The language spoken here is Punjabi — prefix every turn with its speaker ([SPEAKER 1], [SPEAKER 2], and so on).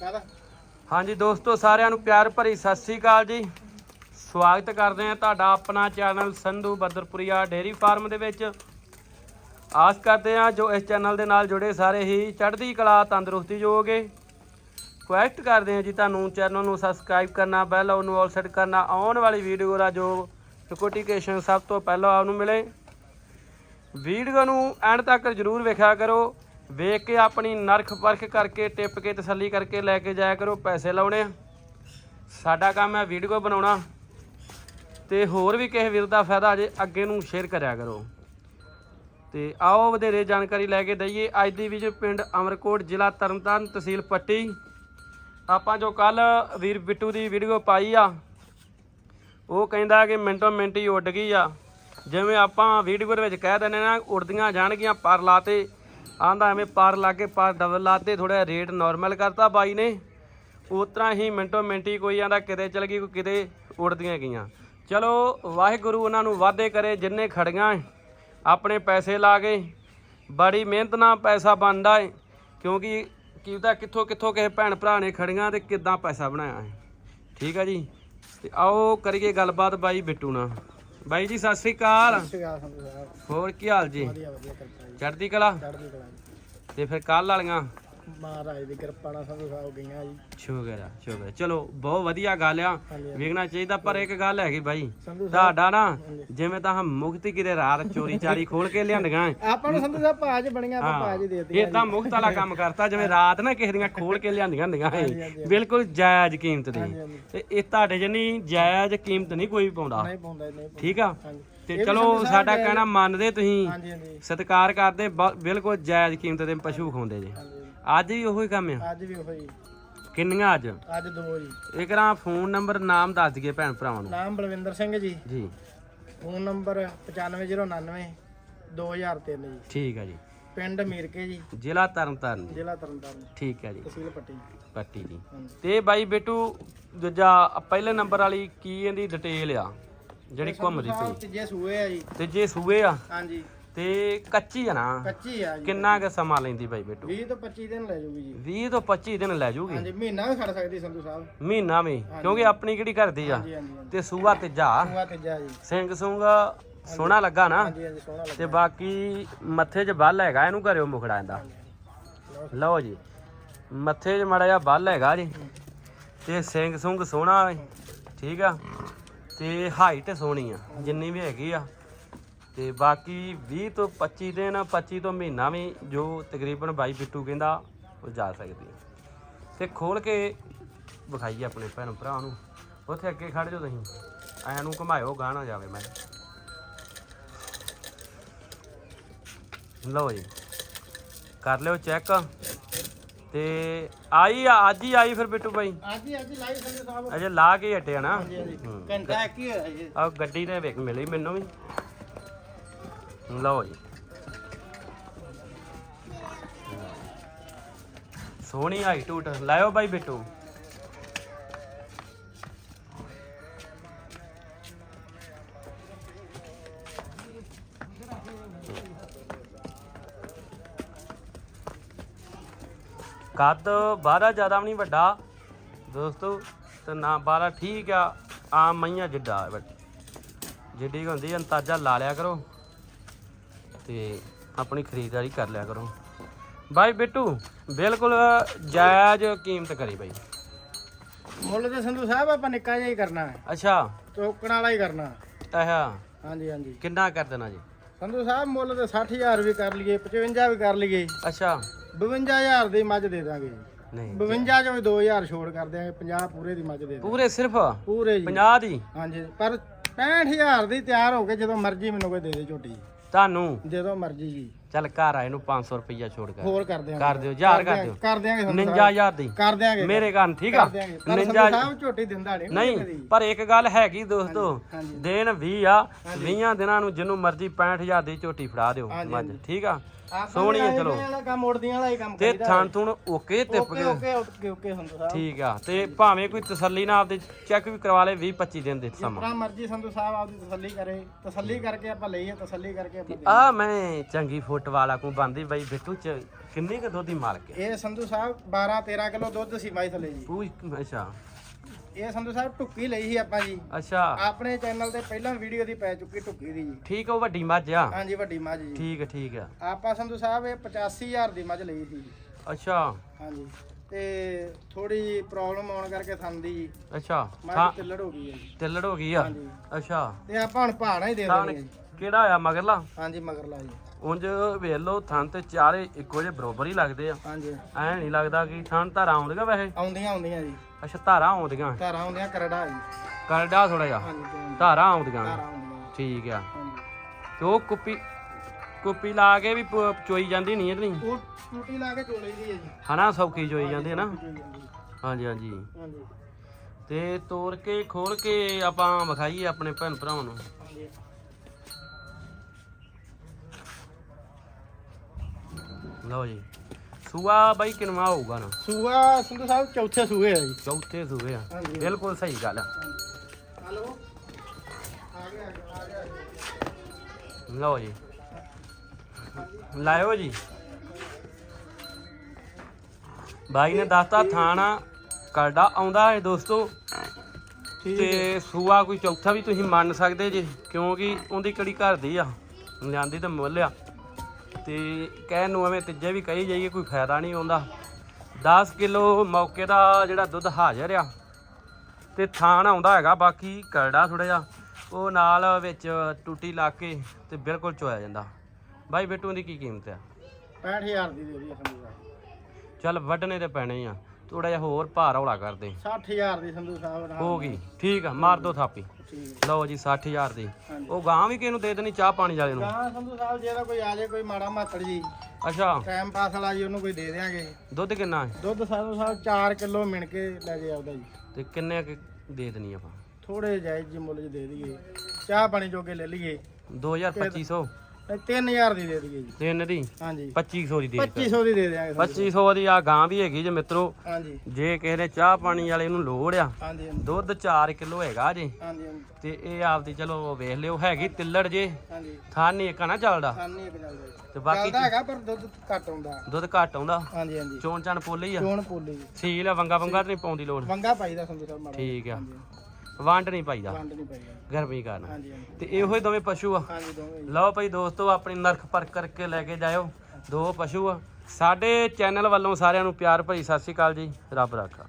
[SPEAKER 1] ਕਾਹਦਾ
[SPEAKER 2] ਹਾਂਜੀ ਦੋਸਤੋ, ਸਾਰਿਆਂ ਨੂੰ ਪਿਆਰ ਭਰੀ ਸਤਿ ਸ੍ਰੀ ਅਕਾਲ ਜੀ। ਸਵਾਗਤ ਕਰਦੇ ਹਾਂ ਤੁਹਾਡਾ ਆਪਣਾ channel Sandhu Badarpuria dairy farm ਦੇ ਵਿੱਚ। ਆਸ ਕਰਦੇ ਹਾਂ ਜੋ ਇਸ ਚੈਨਲ ਦੇ ਨਾਲ ਜੁੜੇ ਸਾਰੇ ਹੀ ਚੜ੍ਹਦੀ ਕਲਾ, ਤੰਦਰੁਸਤੀ ਜੋਗੇ। ਰਿਕੁਐਸਟ ਕਰਦੇ ਹਾਂ ਜੀ ਤੁਹਾਨੂੰ ਚੈਨਲ ਨੂੰ ਸਬਸਕ੍ਰਾਈਬ ਕਰਨਾ ਬੈਲ ਨੂੰ ਆਲ ਸੈੱਟ ਕਰਨਾ, ਆਉਣ ਵਾਲੀ ਵੀਡੀਓ ਦਾ ਜੋ ਨੋਟੀਫਿਕੇਸ਼ਨ ਸਭ ਤੋਂ ਪਹਿਲਾਂ ਆਪ ਨੂੰ ਮਿਲੇ। ਵੀਡੀਓ ਨੂੰ ਐਂਡ ਤੱਕ ਜਰੂਰ ਵੇਖਿਆ ਕਰੋ। ਵੇਖ ਕੇ ਆਪਣੀ ਨਰਖ ਪਰਖ ਕਰਕੇ, ਟਿੱਪ ਕੇ ਤਸੱਲੀ ਕਰਕੇ ਲੈ ਕੇ ਜਾਇਆ ਕਰੋ, ਪੈਸੇ ਲਾਉਣੇ ਆ। ਸਾਡਾ ਕੰਮ ਹੈ ਵੀਡੀਓ ਬਣਾਉਣਾ ਤੇ ਹੋਰ ਵੀ ਕਿਸੇ ਵੀਰ ਦਾ ਫਾਇਦਾ ਜੇ ਅੱਗੇ ਨੂੰ ਸ਼ੇਅਰ ਕਰਿਆ ਕਰੋ। ਤੇ ਆਓ ਵਧੇਰੇ ਜਾਣਕਾਰੀ ਲੈ ਕੇ ਦਈਏ। ਅੱਜ ਦੀ ਵੀਡੀਓ ਪਿੰਡ ਅਮਰਕੋਟ ਜ਼ਿਲ੍ਹਾ ਤਰਨਤਾਰਨ ਤਹਿਸੀਲ ਪੱਟੀ। ਆਪਾਂ ਜੋ ਕੱਲ ਵੀਰ ਬਿੱਟੂ ਦੀ ਵੀਡੀਓ ਪਾਈ ਆ, ਉਹ ਕਹਿੰਦਾ ਕਿ ਮਿੰਟੋ ਮਿੰਟ ਹੀ ਉੱਡ ਗਈ ਆ। ਜਿਵੇਂ ਆਪਾਂ ਵੀਡੀਓ ਦੇ ਵਿੱਚ ਕਹਿ ਦਿੰਦੇ ਨਾ ਉੜਦੀਆਂ ਜਾਣਗੀਆਂ, ਪਰ ਲਾਤੇ ਆਂਦਾ ਐਵੇਂ ਪਾਰ ਲਾ ਕੇ ਪਰ ਡਬਲ ਲਾਤੇ ਥੋੜਾ ਰੇਟ ਨਾਰਮਲ ਕਰਤਾ ਬਾਈ ਨੇ। ਉਸ ਹੀ ਮਿੰਟੋ ਮਿੰਟ ਹੀ ਕੋਈ ਆਂਦਾ ਕਿਤੇ ਚਲ ਗਈ ਕੋਈ ਕਿਤੇ ਉੜਦੀਆਂ ਗਈਆਂ। ਚਲੋ ਵਾਹਿਗੁਰੂ ਉਹਨਾਂ ਨੂੰ ਵਾਅਦੇ ਕਰੇ ਜਿੰਨੇ ਖੜੀਆਂ ਏ, ਆਪਣੇ ਪੈਸੇ ਲਾ ਕੇ। ਬੜੀ ਮਿਹਨਤ ਨਾਲ ਪੈਸਾ ਬਣਦਾ ਏ ਕਿਉਂਕਿ ਕੀ ਪਤਾ ਕਿੱਥੋਂ ਕਿੱਥੋਂ ਕਿਸੇ ਭੈਣ ਭਰਾ ਨੇ ਖੜੀਆਂ ਤੇ ਕਿੱਦਾਂ ਪੈਸਾ ਬਣਾਇਆ ਹੈ ਠੀਕ ਆ ਜੀ? ਤੇ ਆਓ ਕਰੀਏ ਗੱਲਬਾਤ ਬਾਈ ਬਿੱਟੂ ਨਾਲ। ਬਾਈ ਜੀ ਸਤਿ ਸ੍ਰੀ ਅਕਾਲ। ਹੋਰ ਕੀ ਹਾਲ ਜੀ?
[SPEAKER 1] ਵਧੀਆ ਵਧੀਆ ਕਿਰਪਾ ਜੀ।
[SPEAKER 2] ਚੜ੍ਹਦੀ ਕਲਾ?
[SPEAKER 1] ਚੜ੍ਹਦੀ ਕਲਾ ਜੀ।
[SPEAKER 2] ਤੇ ਫਿਰ ਕੱਲ ਵਾਲੀਆਂ
[SPEAKER 1] ਮਹਾਰਾਜ ਦੀ ਕਿਰਪਾ ਨਾਲ ਸੰਧੂ ਸਾਹਿਬ ਗਈਆਂ ਜੀ।
[SPEAKER 2] ਸ਼ੁਕਰ ਆ ਸ਼ੁਕਰ ਆ। ਚਲੋ ਬਹੁਤ ਵਧੀਆ ਗੱਲ ਆ।
[SPEAKER 1] ਹਾਂਜੀ
[SPEAKER 2] ਵੇਖਣਾ ਚਾਹੀਦਾ ਪਰ ਇੱਕ ਗੱਲ ਹੈਗੀ ਬਾਈ
[SPEAKER 1] ਸੰਧੂ ਸਾਹਿਬ।
[SPEAKER 2] ਤੁਹਾਡਾ ਨਾ ਜਿਵੇਂ ਤਾਂ ਮੁਕਤੀ ਕਿਤੇ ਰਾਤ ਚੋਰੀ ਚਾਰੀ ਖੋਲ ਕੇ ਲਿਆਂਦੀਆਂ।
[SPEAKER 1] ਆਪਾਂ ਨੂੰ ਸੰਧੂ ਸਾਹਿਬ ਭਾਜ ਬਣੀਆਂ ਤਾਂ ਭਾਜ ਹੀ ਦੇ ਦਿੱਤੀ
[SPEAKER 2] ਇਦਾਂ ਮੁਕਤ ਵਾਲਾ ਕੰਮ ਕਰਤਾ ਜਿਵੇਂ ਰਾਤ ਨਾ ਕਿਸੇ ਦੀਆਂ ਖੋਲ ਕੇ ਲਿਆਂਦੀਆਂ ਹੁੰਦੀਆਂ ਸੀ। ਬਿਲਕੁਲ ਜਾਇਜ਼ ਕੀਮਤ ਦੀ।
[SPEAKER 1] ਹਾਂਜੀ।
[SPEAKER 2] ਤੇ ਇਹ ਤੁਹਾਡੇ ਜਨੀ ਜਾਇਜ਼ ਕੀਮਤ ਨਹੀਂ ਕੋਈ ਪਾਉਂਦਾ।
[SPEAKER 1] ਨਹੀਂ ਪਾਉਂਦਾ ਨਹੀਂ ਪਾਉਂਦਾ।
[SPEAKER 2] ਠੀਕ ਆ?
[SPEAKER 1] ਹਾਂਜੀ।
[SPEAKER 2] ਤੇ ਚਲੋ ਸਾਡਾ ਕਹਿਣਾ ਮੰਨਦੇ ਤੁਸੀਂ।
[SPEAKER 1] ਹਾਂਜੀ ਹਾਂਜੀ।
[SPEAKER 2] ਸਤਿਕਾਰ ਕਰਦੇ ਬ- ਬਿਲਕੁਲ ਜਾਇਜ਼ ਕੀਮਤ ਦੇ ਪਸ਼ੂ ਖਾਉਂਦੇ ਜੀ।
[SPEAKER 1] ਹਾਂਜੀ।
[SPEAKER 2] ਅੱਜ ਵੀ ਉਹੀ ਕੰਮ ਆ?
[SPEAKER 1] ਅੱਜ ਵੀ ਉਹੀ।
[SPEAKER 2] ਕਿੰਨੀਆਂ ਅੱਜ?
[SPEAKER 1] ਅੱਜ ਦੋ ਜੀ।
[SPEAKER 2] ਇੱਕ ਰਾਂ ਫੋਨ ਨੰਬਰ ਨਾਮ ਦੱਸ ਦਈਏ ਭੈਣ ਭਰਾਵਾਂ ਨੂੰ।
[SPEAKER 1] ਨਾਮ ਬਲਵਿੰਦਰ ਸਿੰਘ ਜੀ।
[SPEAKER 2] ਜੀ।
[SPEAKER 1] ਫੋਨ ਨੰਬਰ 9509 2003 ਜੀ।
[SPEAKER 2] ਠੀਕ ਹੈ ਜੀ।
[SPEAKER 1] ਪਿੰਡ ਮੀਰਕੇ ਜੀ।
[SPEAKER 2] ਜ਼ਿਲ੍ਹਾ ਤਰਨਤਾਰਨ ਜੀ।
[SPEAKER 1] ਜ਼ਿਲ੍ਹਾ ਤਰਨਤਾਰਨ।
[SPEAKER 2] ਠੀਕ ਹੈ ਜੀ।
[SPEAKER 1] ਤਹਿਸੀਲ ਪੱਟੀ।
[SPEAKER 2] ਪੱਟੀ ਜੀ। ਤੇ ਬਾਈ ਬੇਟੂ ਦੂਜਾ ਪਹਿਲੇ ਨੰਬਰ ਵਾਲੀ ਕੀ ਇਹਦੀ ਡਿਟੇਲ ਆ? ਜਿਹੜੀ ਘੁੰਮਦੀ ਪਈ।
[SPEAKER 1] ਤੀਜੇ ਸੂਏ ਆ ਜੀ।
[SPEAKER 2] ਤੇ ਜੇ ਸੂਏ ਆ?
[SPEAKER 1] ਹਾਂਜੀ।
[SPEAKER 2] ਤੇ ਕੱਚੀ ਆ ਨਾ।
[SPEAKER 1] ਕੱਚੀ ਆ ਜੀ।
[SPEAKER 2] ਕਿੰਨਾ ਕੁ ਸਮਾਂ ਲੈਂਦੀ ਬਾਈ ਬੇਟੂ?
[SPEAKER 1] 20 ਤੋਂ 25 ਦਿਨ ਲੈ ਜੂਗੀ ਜੀ।
[SPEAKER 2] 20 ਤੋਂ 25 ਦਿਨ ਲੈ ਜੂਗੀ?
[SPEAKER 1] ਹਾਂਜੀ ਮਹੀਨਾ ਵੀ ਖੜ ਸਕਦੀ ਸੰਧੂ ਸਾਹਿਬ।
[SPEAKER 2] ਮਹੀਨਾ ਵੀ? ਕਿਉਂਕਿ ਆਪਣੀ ਕਿਹੜੀ ਕਰਦੀ ਆ?
[SPEAKER 1] ਹਾਂਜੀ ਹਾਂਜੀ ਹਾਂਜੀ।
[SPEAKER 2] ਤੇ ਸੂਆ ਤੀਜਾ।
[SPEAKER 1] ਸੂਆ ਤੀਜਾ ਜੀ।
[SPEAKER 2] ਸਿੰਘ ਸੁੰਗ ਸੋਹਣਾ ਲੱਗਾ ਨਾ?
[SPEAKER 1] ਹਾਂਜੀ ਹਾਂਜੀ ਸੋਹਣਾ
[SPEAKER 2] ਤੇ ਬਾਕੀ ਮੱਥੇ 'ਚ ਬੱਲ ਹੈਗਾ ਇਹਨੂੰ ਘਰਿਓ ਮੁਖੜਾ ਇਹਦਾ।
[SPEAKER 1] ਲੱਗਾ
[SPEAKER 2] ਲਓ ਜੀ। ਮੱਥੇ 'ਚ ਮੜਾ ਜਿਹਾ ਬੱਲ ਹੈਗਾ ਜੀ। ਤੇ ਸਿੰਘ ਸੁੰਗ ਸੋਹਣਾ ਏ, ਠੀਕ ਆ? ਤੇ ਹਾਈਟ ਸੋਹਣੀ ਆ ਜਿੰਨੀ ਵੀ ਹੈਗੀ ਆ। ਤੇ ਬਾਕੀ 20 ਤੋਂ 25 ਦਿਨ 25 ਤੋਂ ਮਹੀਨਾ ਵੀ ਜੋ ਤਕਰੀਬਨ ਬਾਈ ਬਿੱਟੂ ਕਹਿੰਦਾ ਉਹ ਜਾ ਸਕਦੀ ਹੈ। ਤੇ ਖੋਲ ਕੇ ਵਿਖਾਈਏ ਆਪਣੇ ਭੈਣ ਭਰਾ ਨੂੰ। ਉੱਥੇ ਅੱਗੇ ਖੜ ਜਾਓ ਤੁਸੀਂ। ਐ ਨੂੰ ਘੁਮਾਇਓ ਗਾਹ ਨਾ ਜਾਵੇ ਮੈਂ। ਲਓ ਜੀ। ਕਰ ਲਿਓ ਚੈੱਕ। ਤੇ ਆਈ ਆ ਅੱਜ ਹੀ ਆਈ ਫਿਰ ਬਿੱਟੂ ਭਾਈ।
[SPEAKER 1] ਅੱਜ ਹੀ ਅੱਜ ਹੀ ਲਾਈਵ ਸੰਧੂ ਸਾਹਿਬ
[SPEAKER 2] ਅਜੇ ਲਾ ਕੇ ਹਟਿਆ ਨਾ।
[SPEAKER 1] ਹਾਂਜੀ ਹਾਂਜੀ।
[SPEAKER 2] ਹੂੰ।
[SPEAKER 1] ਘੰਟਾ ਕੀ ਹੋਇਆ ਜੀ
[SPEAKER 2] ਆ ਗੱਡੀ ਨੇ ਵੇਖ ਮਿਲੀ ਮੈਨੂੰ ਵੀ। ਲਓ ਜੀ ਸੋਹਣੀ ਹਾਈ ਟੂਟ ਲਾਇਓ ਬਾਈ ਬਿੱਟੂ ਕੱਦ ਬਾਹਰਾ ਜ਼ਿਆਦਾ ਵੀ ਨਹੀਂ ਵੱਡਾ। ਦੋਸਤੋ ਤੇ ਨਾ ਬਾਹਰਾ ਠੀਕ ਆ ਆਮ ਮਈਆਂ ਜਿੱਡਾ ਜਿੱਡੀ ਹੁੰਦੀ ਆ, ਅੰਦਾਜ਼ਾ ਲਾ ਲਿਆ ਕਰੋ। ਤੇ ਆਪਣੀ ਖਰੀਦਦਾਰੀ ਕਰ ਲਿਆ ਕਰੋ। ਬਾਈ ਬਿੱਟੂ ਬਿਲਕੁਲ ਜਾਇਜ਼ ਕੀਮਤ ਕਰੀ ਬਾਈ।
[SPEAKER 1] ਮੁੱਲ ਤੇ ਸੰਧੂ ਸਾਹਿਬ ਆਪਾਂ ਨਿੱਕਾ ਜਿਹਾ ਹੀ ਕਰਨਾ ਹੈ।
[SPEAKER 2] ਅੱਛਾ।
[SPEAKER 1] ਚੋਕਣ ਵਾਲਾ ਹੀ ਕਰਨਾ।
[SPEAKER 2] ਆਹ
[SPEAKER 1] ਹਾਂਜੀ ਹਾਂਜੀ।
[SPEAKER 2] ਕਿੰਨਾ ਕਰ ਦੇਣਾ ਜੀ?
[SPEAKER 1] ਸੰਧੂ ਸਾਹਿਬ ਮੁੱਲ ਤੇ 60000 ਵੀ ਕਰ ਲਈਏ 55 ਵੀ ਕਰ ਲਈਏ।
[SPEAKER 2] ਅੱਛਾ।
[SPEAKER 1] 52000 ਦੀ ਮੱਝ ਦੇ ਦਾਂਗੇ।
[SPEAKER 2] ਨਹੀਂ।
[SPEAKER 1] 52 ਚੋਂ ਵੀ 2000 ਛੋੜ ਕਰ ਦਿਆਂਗੇ 50 ਪੂਰੇ ਦੀ ਮੱਝ ਦੇ ਦਾਂਗੇ।
[SPEAKER 2] ਪੂਰੇ ਸਿਰਫ?
[SPEAKER 1] ਪੂਰੇ ਜੀ।
[SPEAKER 2] 50 ਦੀ?
[SPEAKER 1] ਹਾਂਜੀ ਪਰ 65000 ਦੀ ਤਿਆਰ ਹੋ ਕੇ ਜਦੋਂ ਮਰਜ਼ੀ ਮੈਨੂੰ ਕੋਈ ਦੇ ਦੇ ਝੋਟੀ।
[SPEAKER 2] ਤੁਹਾਨੂੰ।
[SPEAKER 1] ਜਦੋਂ ਮਰਜ਼ੀ ਜੀ।
[SPEAKER 2] ਚੱਲ ਘਰ ਆਏ ਨੂੰ 500 ਰੁਪਈਆ ਛੋੜ ਕਰ।
[SPEAKER 1] ਹੋਰ ਕਰ ਦਿਆਂਗੇ।
[SPEAKER 2] ਕਰ ਦਿਓ ਹਜ਼ਾਰ ਕਰ ਦਿਓ।
[SPEAKER 1] ਕਰ ਦਿਆਂਗੇ ਸੰਧੂ ਸਾਹਿਬ
[SPEAKER 2] 59000 ਦੀ।
[SPEAKER 1] ਕਰ ਦਿਆਂਗੇ।
[SPEAKER 2] ਮੇਰੇ ਕੰਨ ਠੀਕ ਆ?
[SPEAKER 1] ਕਰ ਦਿਆਂਗੇ। ਪਰ ਸੰਧੂ
[SPEAKER 2] 49
[SPEAKER 1] ਸਾਹਿਬ ਝੋਟੀ ਦਿੰਦਾ ਨਹੀਂ
[SPEAKER 2] ਨਹੀਂ ਪਰ ਇੱਕ ਗੱਲ ਹੈਗੀ ਦੋਸਤੋ ਦਿਨ 20 ਆ 20 ਦਿਨਾਂ ਨੂੰ ਜਿਹਨੂੰ ਮਰਜ਼ੀ 65000 ਦੀ ਝੋਟੀ ਫੜਾ ਦਿਓ ਮੱਝ ਠੀਕ ਆ? ਸੋਹਣੀ ਆ ਚਲੋ।
[SPEAKER 1] ਵਾਲਾ ਕੰਮ ਉੜਦੀਆਂ ਵਾਲਾ ਹੀ ਕੰਮ
[SPEAKER 2] ਤੇ
[SPEAKER 1] ਕਰੀਦਾ।
[SPEAKER 2] ਥਣ ਥੁਣ ਓਕੇ ਟਿਪ
[SPEAKER 1] ਓਕੇ
[SPEAKER 2] ਗਏ
[SPEAKER 1] ਓਕੇ ਓਕੇ ਓਕੇ ਸੰਧੂ ਸਾਹਿਬ
[SPEAKER 2] ਠੀਕ ਆ ਤੇ ਭਾਵੇਂ ਕੋਈ ਤਸੱਲੀ ਨਾਲ ਆਪਦੇ ਚੈੱਕ ਵੀ ਕਰਵਾ ਲੇ 20 25 ਦਿਨ ਦੇ ਸਮਾਂ।
[SPEAKER 1] ਜਿੰਨਾ ਮਰਜ਼ੀ ਸੰਧੂ ਸਾਹਿਬ ਆਪਦੀ ਤਸੱਲੀ ਕਰੇ ਤਸੱਲੀ ਕਰਕੇ ਆਪਾਂ ਲਈਏ ਤਸੱਲੀ ਕਰਕੇ ਆਪਾਂ।
[SPEAKER 2] ਆ ਮੈਂ ਚੰਗੀ ਫੁੱਟ ਵਾਲਾ ਕੋ ਬੰਦੀ ਬਈ ਬਿੱਟੂ ਚ ਕਿੰਨੀ ਕ ਦੁੱਧ ਦੀ ਮਾਲਕ ਹੈ?
[SPEAKER 1] ਇਹ ਸੰਧੂ ਸਾਹਿਬ 12 13 ਕਿਲੋ ਦੁੱਧ ਸੀ ਮਾਈ ਥੱਲੇ ਜੀ।
[SPEAKER 2] ਪੂਛ ਅੱਛਾ।
[SPEAKER 1] ਇਹ ਸੰਧੂ ਸਾਹਿਬ ਟੁੱਕੀ ਲਈ ਸੀ ਆਪਾਂ ਜੀ।
[SPEAKER 2] ਅੱਛਾ।
[SPEAKER 1] ਆਪਣੇ ਚੈਨਲ ਤੇ ਪਹਿਲਾਂ ਵੀਡੀਓ ਦੀ ਪੈ ਚੁੱਕੀ ਟੁੱਕੀ ਦੀ ਜੀ।
[SPEAKER 2] ਠੀਕ ਆ ਉਹ ਵੱਡੀ ਮੱਝ ਆ।
[SPEAKER 1] ਹਾਂਜੀ ਵੱਡੀ ਮੱਝ ਜੀ।
[SPEAKER 2] ਠੀਕ ਆ ਠੀਕ ਆ।
[SPEAKER 1] ਆਪਾਂ ਸੰਧੂ ਸਾਹਿਬ ਇਹ 85000 ਦੀ ਮੱਝ ਲਈ ਸੀ
[SPEAKER 2] ਅੱਛਾ।
[SPEAKER 1] ਹਾਂਜੀ। ਤੇ ਥੋੜੀ ਪ੍ਰੋਬਲਮ ਆਉਣ ਕਰਕੇ ਥੰਦੀ ਜੀ।
[SPEAKER 2] ਅੱਛਾ।
[SPEAKER 1] ਮੱਝ
[SPEAKER 2] ਥਾਂ
[SPEAKER 1] ਕਿੱਲੜ ਹੋ ਗਈ ਹੈ ਜੀ।
[SPEAKER 2] ਤਿੱਲੜ ਹੋ ਗਈ ਆ।
[SPEAKER 1] ਹਾਂਜੀ।
[SPEAKER 2] ਅੱਛਾ।
[SPEAKER 1] ਤੇ ਆਪਾਂ ਹੁਣ ਭਾਣਾ ਹੀ ਦੇ
[SPEAKER 2] ਥਾਂ
[SPEAKER 1] ਦੇਣੀ ਹੈ ਜੀ।
[SPEAKER 2] ਕਿਹੜਾ ਆ ਮਗਰਲਾ?
[SPEAKER 1] ਹਾਂਜੀ ਮਗਰਲਾ ਜੀ।
[SPEAKER 2] ਉਂਝ ਵੇਖ ਲਓ ਥਣ ਤੇ ਚਾਰੇ ਇੱਕੋ ਜਿਹੇ ਬਰੋਬਰ ਹੀ ਲੱਗਦੇ ਆ।
[SPEAKER 1] ਹਾਂਜੀ।
[SPEAKER 2] ਐ ਨਹੀਂ ਲੱਗਦਾ ਕਿ ਥਣ ਧਾਰਾਂ ਆਉਂਦੀਆਂ ਵੈਸੇ।
[SPEAKER 1] ਆਉਂਦੀਆਂ ਆਉਂਦੀਆਂ ਜੀ।
[SPEAKER 2] ਅੱਛਾ ਧਾਰਾਂ ਆਉਂਦੀਆਂ।
[SPEAKER 1] ਧਾਰਾਂ ਆਉਂਦੀਆਂ ਕਰੜਾ ਜੀ।
[SPEAKER 2] ਕਰਡਾ ਥੋੜਾ ਜਿਹਾ।
[SPEAKER 1] ਹਾਂਜੀ
[SPEAKER 2] ਧਾਰਾਂ ਆਉਂਦੀਆਂ। ਠੀਕ ਆ।
[SPEAKER 1] ਹਾਂਜੀ।
[SPEAKER 2] ਤੇ ਉਹ ਕੁੱਪੀ ਕੁੱਪੀ ਲਾ ਕੇ ਵੀ ਪ- ਚੋਈ ਜਾਂਦੀ ਨਹੀਂ ਇਹ ਨਹੀਂ?
[SPEAKER 1] ਉਹ ਟੂਟੀ ਲਾ ਕੇ ਚੋਲੀ ਦੀ ਹੈ ਜੀ।
[SPEAKER 2] ਹਨਾ ਸੌਖੀ ਚੋਈ ਜਾਂਦੀ ਹੈ ਨਾ। ਹਾਂਜੀ ਹਾਂਜੀ।
[SPEAKER 1] ਹਾਂਜੀ
[SPEAKER 2] ਤੇ ਤੋੜ ਕੇ ਖੋਲ ਕੇ ਆਪਾਂ ਵਿਖਾਈਏ ਆਪਣੇ ਭੈਣ ਭਰਾਵਾਂ ਨੂੰ।
[SPEAKER 1] ਹਾਂਜੀ।
[SPEAKER 2] ਲਓ ਜੀ। ਸੂਆ ਬਾਈ ਕਿਨਵਾ ਹੋਊਗਾ ਨਾ?
[SPEAKER 1] ਸੂਆ ਸੰਧੂ ਸਾਹਿਬ ਚੌਥੇ ਸੂਏ ਆ ਜੀ।
[SPEAKER 2] ਚੌਥੇ ਸੂਏ ਆ।
[SPEAKER 1] ਹਾਂਜੀ।
[SPEAKER 2] ਬਿਲਕੁਲ ਸਹੀ ਗੱਲ ਆ।
[SPEAKER 1] ਹਲੋ? ਆ ਗਿਆ ਆ ਗਿਆ, ਆ ਗਿਆ।
[SPEAKER 2] ਲਓ ਜੀ। ਲਾਇਓ ਜੀ। ਬਾਈ ਨੇ ਦੱਸਤਾ ਥਾਣਾ ਕਰਦਾ ਆਉਂਦਾ ਹੈ ਦੋਸਤੋ।
[SPEAKER 1] ਠੀਕ
[SPEAKER 2] ਤੇ ਸੂਆ ਕੋਈ ਚੌਥਾ ਵੀ ਤੁਸੀਂ ਮੰਨ ਸਕਦੇ ਜੇ ਕਿਉਂਕਿ ਉਹਦੀ ਕਿਹੜੀ ਘਰ ਦੀ ਆ। ਲਿਆਂਦੀ ਤਾਂ ਮੁੱਲ ਆ। ਤੇ ਕਹਿਣ ਨੂੰ ਐਵੇਂ ਤੀਜੇ ਵੀ ਕਹੀ ਜਾਈਏ ਕੋਈ ਫਾਇਦਾ ਨਹੀਂ ਆਉਂਦਾ 10 ਕਿਲੋ ਮੌਕੇ ਦਾ ਜਿਹੜਾ ਦੁੱਧ ਹਾਜ਼ਰ ਆ ਤੇ ਥਾਣ ਆਉਂਦਾ ਹੈਗਾ ਬਾਕੀ ਕਰੜਾ ਥੋੜਾ ਜਿਹਾ ਉਹ ਨਾਲ ਵਿੱਚ ਟੂਟੀ ਲਾ ਕੇ ਤੇ ਬਿਲਕੁਲ ਚੋਇਆ ਜਾਂਦਾ। ਬਾਈ ਬੇਟੂ ਦੀ ਕੀ ਕੀਮਤ ਆ?
[SPEAKER 1] 65000 ਦੀ ਦੇ ਸਾਹਿਬ
[SPEAKER 2] ਚੱਲ ਵੱਢਣੇ ਤੇ ਪੈਣੇ ਆ। ਥੋੜਾ ਜਿਹਾ ਹੋਰ ਭਾਰ ਹੌਲਾ ਕਰਦੇ।
[SPEAKER 1] 60000 ਦੀ ਸੰਧੂ ਸਾਹਿਬ ਨਾਲ।
[SPEAKER 2] ਹੋ ਗਈ। ਠੀਕ ਆ ਮਾਰ ਦੋ ਥਾਪੀ।
[SPEAKER 1] ਠੀਕ।
[SPEAKER 2] ਲਓ ਜੀ 60000 ਦੀ।
[SPEAKER 1] ਹਾਂਜੀ।
[SPEAKER 2] ਉਹ ਗਾਂ ਵੀ ਕਿਹਨੂੰ ਦੇ ਦੇਣੀ ਚਾਹ ਪਾਣੀ ਵਾਲੇ ਨੂੰ?
[SPEAKER 1] ਗਾਂ ਸੰਧੂ ਸਾਹਿਬ ਜੇ ਤਾਂ ਕੋਈ ਆ ਜਾਏ ਕੋਈ ਮਾੜਾ ਮਾਤੜ ਜੀ।
[SPEAKER 2] ਅੱਛਾ।
[SPEAKER 1] ਟਾਈਮ ਪਾਸ ਵਾਲਾ ਜੀ ਉਹਨੂੰ ਕੋਈ ਦੇ ਦਿਆਂਗੇ।
[SPEAKER 2] ਦੁੱਧ ਕਿੰਨਾ ਹੈ?
[SPEAKER 1] ਦੁੱਧ ਸੰਧੂ ਸਾਹਿਬ 4 ਕਿਲੋ ਮਿਣ ਕੇ ਲੈ ਜੇ ਆਉਦਾ ਜੀ।
[SPEAKER 2] ਤੇ ਕਿੰਨੇ ਕੁ ਦੇ ਦੇਣੀ ਆਪਾਂ?
[SPEAKER 1] ਥੋੜੇ ਜਾਇਜ਼ ਜੀ ਮੁੱਲ 'ਚ ਦੇ ਦਈਏ। ਚਾਹ ਪਾਣੀ ਜੋਗੇ ਲੈ ਲਈਏ।
[SPEAKER 2] 2250
[SPEAKER 1] ਤੇ 3000 ਦੀ ਦੇ ਦਈਏ ਜੀ।
[SPEAKER 2] ਤਿੰਨ ਦੀ?
[SPEAKER 1] ਹਾਂਜੀ।
[SPEAKER 2] 2500 ਦੀ ਦੇ
[SPEAKER 1] 2500 ਦੀ ਦੇ ਦਿਆਂਗੇ ਸੰਧੂ
[SPEAKER 2] 2500 ਦੀ ਆ ਗਾਂ ਵੀ ਹੈਗੀ ਜੇ ਮਿੱਤਰੋ।
[SPEAKER 1] ਹਾਂਜੀ।
[SPEAKER 2] ਜੇ ਕਿਸੇ ਨੇ ਚਾਹ ਪਾਣੀ ਵਾਲੇ ਨੂੰ ਲੋੜ ਆ
[SPEAKER 1] ਹਾਂਜੀ ਹਾਂਜੀ।
[SPEAKER 2] ਦੁੱਧ 4 ਕਿਲੋ ਹੈਗਾ ਜੇ।
[SPEAKER 1] ਹਾਂਜੀ ਹਾਂਜੀ।
[SPEAKER 2] ਤੇ ਇਹ ਆਪਦੀ ਚਲੋ ਵੇਖ ਲਿਓ ਹੈਗੀ ਤਿੱਲੜ ਜੇ।
[SPEAKER 1] ਹਾਂਜੀ।
[SPEAKER 2] ਥਾਨੀ ਇੱਕ ਨਾ ਚੱਲਦਾ।
[SPEAKER 1] ਖਾਨੀ ਇੱਕ ਚੱਲਦਾ ਜੀ।
[SPEAKER 2] ਤੇ ਬਾਕੀ
[SPEAKER 1] ਚੱਲਦਾ ਹੈਗਾ ਪਰ ਦੁੱਧ ਘੱਟ ਆਉਂਦਾ।
[SPEAKER 2] ਦੁੱਧ ਘੱਟ ਆਉਂਦਾ।
[SPEAKER 1] ਹਾਂਜੀ ਹਾਂਜੀ।
[SPEAKER 2] ਚੋਣ ਚਣ ਪੋਲੀ ਆ।
[SPEAKER 1] ਚੋਣ ਪੋਲੀ। ਜੀ
[SPEAKER 2] ਸੀਲ ਆ ਵੰਗਾ ਵੰਗਾ ਤੇ ਨਹੀਂ ਪਾਉਂਦੀ ਲੋੜ।
[SPEAKER 1] ਵੰਗਾ ਪਾਈਦਾ ਸੰਧੂ ਸਾਹਿਬ ਮਾੜਾ
[SPEAKER 2] ਠੀਕ ਆ। ਵੰਡ ਨਹੀਂ ਪਾਈਦਾ।
[SPEAKER 1] ਵੰਡ ਨਹੀਂ ਪਾਈਦਾ।
[SPEAKER 2] ਗਰਮੀ ਕਾਰਨ।
[SPEAKER 1] ਹਾਂਜੀ ਹਾਂਜੀ।
[SPEAKER 2] ਤੇ ਇਹੋ ਹੀ ਦੋਵੇਂ ਪਸ਼ੂ ਆ।
[SPEAKER 1] ਹਾਂਜੀ ਦੋਵੇਂ ਜੀ
[SPEAKER 2] ਲਓ ਭਾਈ ਦੋਸਤੋ ਆਪਣੀ ਨਰਖ ਪਰਖ ਕਰਕੇ ਲੈ ਕੇ ਜਾਇਓ। ਦੋ ਪਸ਼ੂ ਆ। ਸਾਡੇ ਚੈਨਲ ਵੱਲੋਂ ਸਾਰਿਆਂ ਨੂੰ ਪਿਆਰ ਭਰੀ ਸਤਿ ਸ਼੍ਰੀ ਅਕਾਲ ਜੀ। ਰੱਬ ਰਾਖਾ।